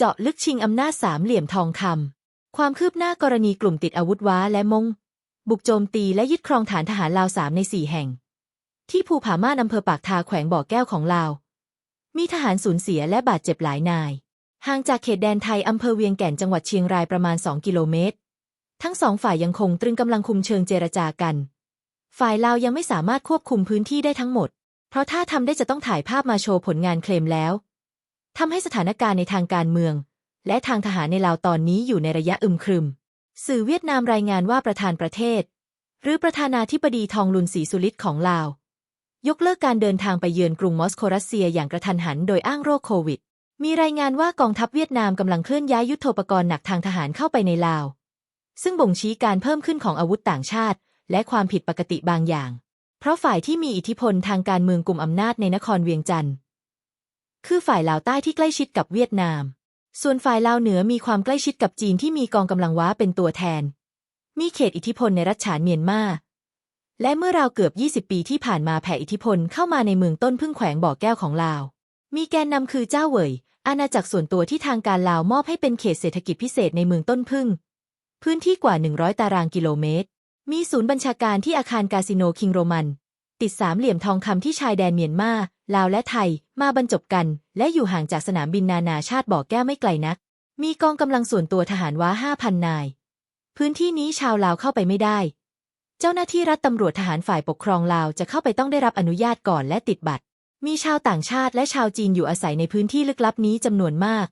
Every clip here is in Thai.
เจาะลึกชิงอำนาจสามเหลี่ยมทองคำ ความคืบหน้ากรณีกลุ่มติดอาวุธว้าและมง บุกโจมตีและยึดครองฐานทหารลาวสามในสี่แห่ง ที่ภูผาม่านอำเภอปากทาแขวงบ่อแก้วของลาว มีทหารสูญเสียและบาดเจ็บหลายนาย ห่างจากเขตแดนไทยอำเภอเวียงแก่นจังหวัดเชียงรายประมาณ 2 กิโลเมตร ทั้งสองฝ่ายยังคงตรึงกำลังคุมเชิงเจรจากัน ฝ่ายลาวยังไม่สามารถควบคุมพื้นที่ได้ทั้งหมด เพราะถ้าทำได้จะต้องถ่ายภาพมาโชว์ผลงานเคลมแล้ว ทำให้สถานการณ์ในทางการเมือง และทางทหารในลาวตอนนี้อยู่ในระยะอึมครึม สื่อเวียดนามรายงานว่าประธานประเทศ หรือประธานาธิบดีทองลุนศรีสุริตของลาว ยกเลิกการเดินทางไปเยือนกรุงมอสโกรัสเซียอย่างกระทันหันโดยอ้างโรคโควิด มีรายงานว่ากองทัพเวียดนามกำลังเคลื่อนย้ายยุทโธปกรณ์หนักทางทหารเข้าไปในลาว ซึ่งบ่งชี้การเพิ่มขึ้นของอาวุธต่างชาติ และความผิดปกติบางอย่าง เพราะฝ่ายที่มีอิทธิพลทางการเมืองกลุ่มอำนาจในนครเวียงจันทร์ คือฝ่ายลาวใต้ที่ใกล้ชิดกับเวียดนาม ส่วนฝ่ายลาวเหนือมีความใกล้ชิดกับจีนที่มีกองกำลังว้าเป็นตัวแทน มีเขตอิทธิพลในรัฐฉานเมียนมา และเมื่อราวเกือบ 20 ปีที่ผ่านมาแผ่อิทธิพลเข้ามาในเมืองต้นพึ่งแขวงบ่อแก้วของลาว มีแกนนำคือเจ้าเวยอาณาจักรส่วนตัวที่ทางการลาวมอบให้เป็นเขตเศรษฐกิจพิเศษในเมืองต้นพึ่ง พื้นที่กว่า 100 ตารางกิโลเมตร มีศูนย์บัญชาการที่อาคารคาสิโนคิงโรมัน ติดสามเหลี่ยมทองคำที่ชายแดนเมียนมา ลาวและไทยมาบรรจบกัน และอยู่ห่างจากสนามบินนานาชาติบ่อแก้วไม่ไกลนัก มีกองกำลังส่วนตัวทหารว้า5,000นาย พื้นที่นี้ชาวลาวเข้าไปไม่ได้ เจ้าหน้าที่รัฐตำรวจทหารฝ่ายปกครองลาวจะเข้าไปต้องได้รับอนุญาตก่อนและติดบัตร มีชาวต่างชาติและชาวจีนอยู่อาศัยในพื้นที่ลึกลับนี้จำนวนมาก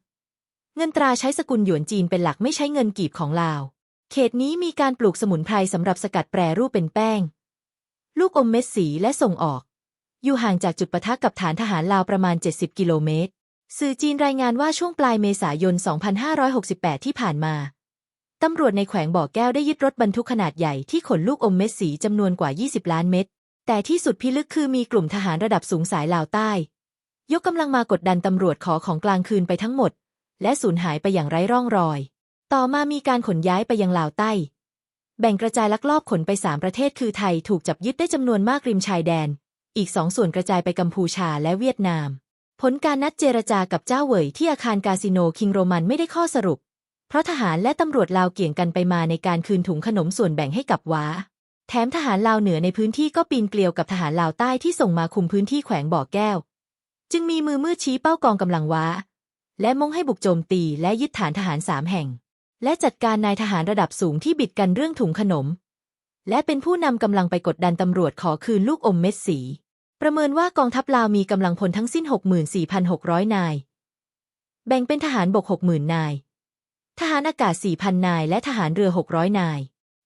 เงินตราใช้สกุลหยวนจีนเป็นหลักไม่ใช้เงินกีบของลาว เขตนี้มีการปลูกสมุนไพรสำหรับสกัดแปรรูปเป็นแป้ง ลูกอมเม็ดสีและส่งออก อยู่ห่างจากจุดปะทะกับฐานทหารลาวประมาณ 70 กิโลเมตร สื่อจีนรายงานว่าช่วงปลายเมษายน 2568 ที่ผ่านมา ตำรวจในแขวงบ่อแก้วได้ยึดรถบรรทุกขนาดใหญ่ที่ขนลูกอมเม็ดสีจำนวนกว่า 20 ล้านเม็ด แต่ที่สุดพิลึกคือมีกลุ่มทหารระดับสูงสายลาวใต้ ยกกำลังมากดดันตำรวจขอของกลางคืนไปทั้งหมด และสูญหายไปอย่างไร้ร่องรอย ต่อมามีการขนย้ายไปยังลาวใต้แบ่งกระจายลักลอบขนไปสามประเทศคือไทยถูกจับยึดได้จำนวนมากริมชายแดน อีกสองส่วนกระจายไปกัมพูชาและเวียดนาม ผลการนัดเจรจากับเจ้าเหวยที่อาคารคาสิโนคิงโรมันไม่ได้ข้อสรุป เพราะทหารและตำรวจลาวเกี่ยงกันไปมาในการคืนถุงขนมส่วนแบ่งให้กับว้า แถมทหารลาวเหนือในพื้นที่ก็ปีนเกลียวกับทหารลาวใต้ที่ส่งมาคุมพื้นที่แขวงบ่อแก้ว จึงมีมือมืดชี้เป้ากองกำลังว้า และมงให้บุกโจมตีและยึดฐานทหารสามแห่ง และจัดการนายทหารระดับสูงที่บิดกันเรื่องถุงขนม และเป็นผู้นำกำลังไปกดดันตำรวจขอคืนลูกอมเม็ดสี ประเมินว่ากองทัพลาวมีกำลังพลทั้งสิ้น 64,600 นาย แบ่งเป็นทหารบก 60,000 นาย ทหารอากาศ 4,000 นาย และทหารเรือ 600 นาย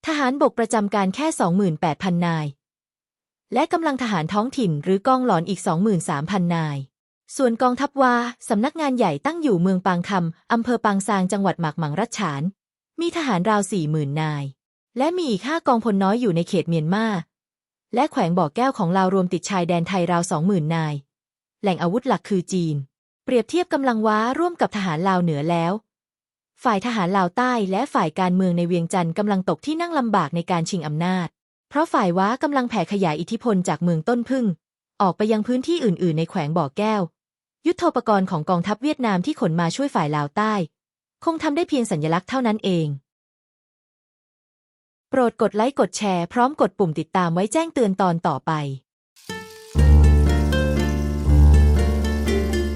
ทหารบกประจำการแค่ 28,000 นาย และกำลังทหารท้องถิ่นหรือกองหลอนอีก 23,000 นาย ส่วนกองทัพวาสำนักงานใหญ่ตั้งอยู่เมืองปางคำอำเภอปางซางจังหวัดหมากหมังรัชฉาน มีทหารราว 40,000 นาย และมีอีกห้ากองพลน้อยอยู่ในเขตเมียนมา และแขวงบ่อแก้วของลาวรวมติดชายแดนไทยราว20,000นนาย แหล่งอาวุธหลักคือจีน เปรียบเทียบกำลังว้าร่วมกับทหารลาวเหนือแล้ว ฝ่ายทหารลาวใต้และฝ่ายการเมืองในเวียงจันทร์กำลังตกที่นั่งลำบากในการชิงอำนาจ เพราะฝ่ายว้ากำลังแผ่ขยายอิทธิพลจากเมืองต้นพึ่ง ออกไปยังพื้นที่อื่น ๆ ในแขวงบ่อแก้ว ยุทธปกรณ์ของกองทัพเวียดนามที่ขนมาช่วยฝ่ายลาวใต้ คงทำได้เพียงสัญลักษณ์เท่านั้นเอง โปรดกดไลค์กดแชร์พร้อมกดปุ่มติดตามไว้แจ้งเตือนตอนต่อไป